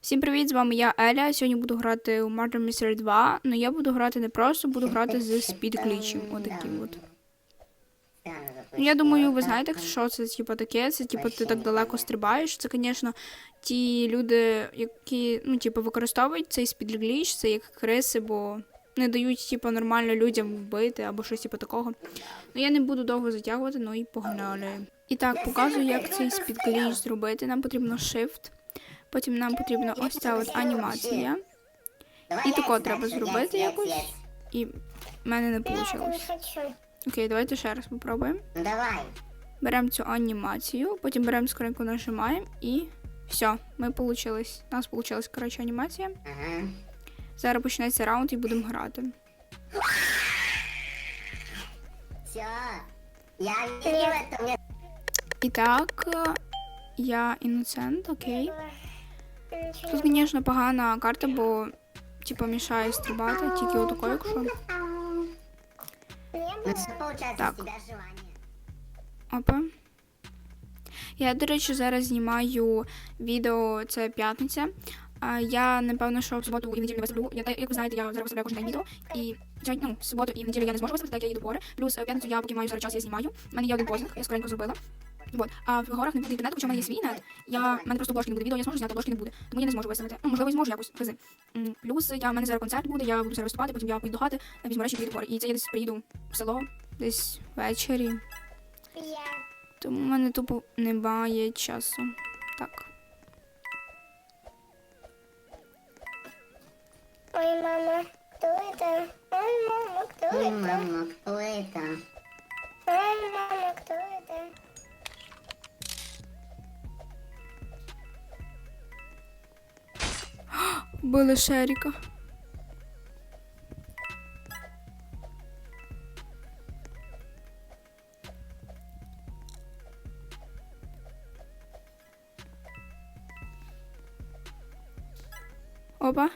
Всім привіт, з вами я Еля. Сьогодні буду грати у Murder Mystery 2, але я буду грати не просто, буду грати з Glitchем. Отаким от. Ну, я думаю, ви знаєте, що це типу, таке. Це типу, ти так далеко стрибаєш. Це, звісно, ті люди, які ну, типу, використовують цей Glitch, це як криси, бо не дають типу, нормально людям вбити або щось типу такого. Ну я не буду довго затягувати, ну і погнали. І так, показую, як цей Glitch зробити. Нам потрібно Shift. Потім нам потрібна ось ця от анімація. І тако треба зробити якось. І в мене не вийшло. Окей, давайте ще раз попробуємо. Давай. Беремо цю анімацію, потім беремо скриньку, нажимаємо і все, ми получились. У нас получилась, коротше, анімація. Ага. Зараз почнеться раунд і будемо грати. Все. Я І так, я іноцент, окей. Тут, звісно, погана карта, бо типу мішає стрибати, тільки отако, якщо. Так. Опа. Я, до речі, зараз знімаю відео, це п'ятниця. А я напевно, що в суботу і в неділю не виставлю. Я, як ви знаєте, я зараз виставляю кожен день відео. І ну, в суботу і в неділю я не зможу виставити, так я їду в гори. Плюс е, в п'ятницю я поки маю зараз час, я знімаю. У мене є один позинг, я скоренько зробила. Вот. А в горах не буде інтернету, хоча в мене є свій нет. Я, в мене просто обложки не буде відео, я зможу зняти, обложки не буде. Тому я не зможу виставити. Ну, можливо, і зможу якось. Хизи. М, Плюс я, в мене зараз концерт буде, я буду зараз виступати, потім я поїду до хати, візьму речі, поїду в гори. І це я десь приїду в село, десь ввечері. Тому в мене тупо немає часу. Так. Ой, мама, кто это? Ой, мама, кто Ой, это? мама, кто это? Ой, мама, кто это? Били Шеріка. Опа.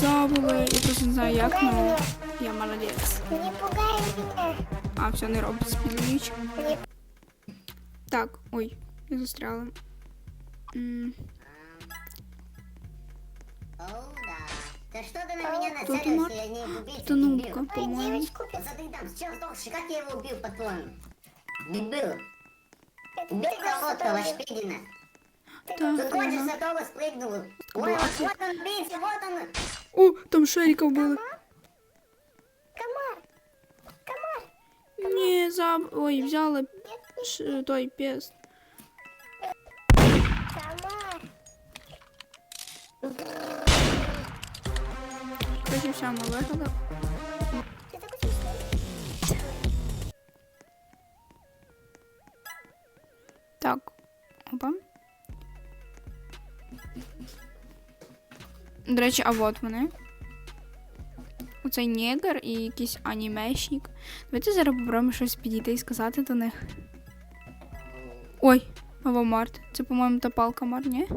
Забули. Я просто не знаю як, але я молодець. Не пугай меня. А, все, не робить. Не Так, ой, я застряла. М, Оу, да. Да что ты на меня Тут нацелился? Я не убийца, Это дебил. нубка, по-моему. девочку Вот Смотри там, с чем сдохший, как я его убил, по-твоему? Это Убей ты кого-то, что-то лошпидина. Так, Тут того спрыгнул. Ой, вот, вот он, убийца, вот он. О, там Шеріка вбили. Комар. Комар. Ні, заб... Ой, взяла ш... той пес. Комар. Короче, все, ми виграли. Ты такой смешной. Так. Опа. До речі, а от вони. Оцей негр і якийсь анімешник. Давайте зараз попробуємо щось підійти і сказати до них. Ой, Авомарт. Це, по-моєму, та палка Мар, ні?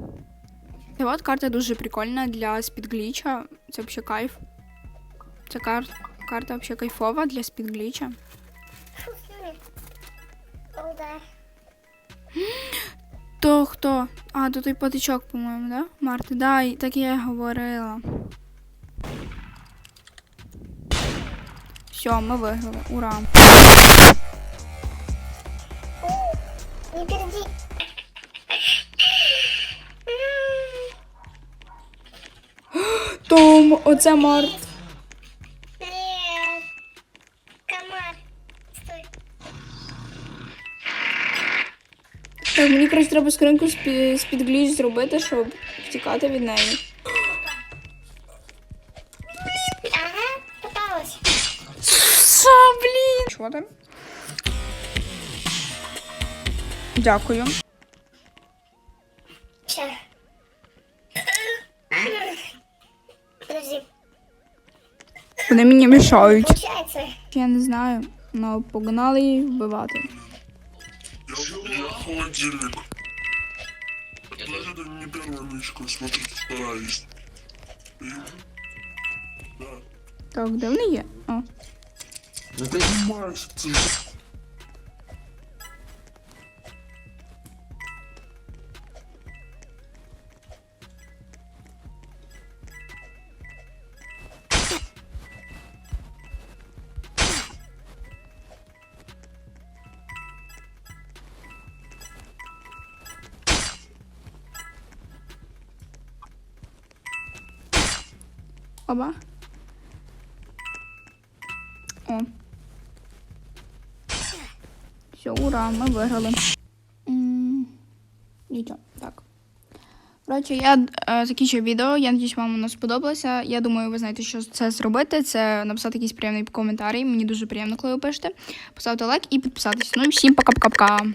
І от карта дуже прикольна для спідгліча. Це взагалі кайф. Ця кар... карта взагалі кайфова для спідгліча. То хто? А, то той патичок, по-моєму, да? Марти, да, і так я й говорила. Все, ми виграли. Ура. Не перди. Том, оце Март. Так, треба скринку з-під гліч зробити, щоб втікати від неї. Ага, попалась. Що, блін? Що там? Дякую. Сейчас. Подожди. Вони мені мішають. Я не знаю, але погнали її вбивати. холодильник. Не мышка, вторая есть. Так, давно я? О. Ну ти Понимаешь, Оба. О. Все, ура, ми виграли. Нічого, так. Коротше, я е, закінчую відео. Я надіюсь, вам воно сподобалося. Я думаю, ви знаєте, що це зробити. Це написати якийсь приємний коментарі. Мені дуже приємно, коли ви пишете. Поставте лайк і підписатись. Ну і всім пока-пока-пока.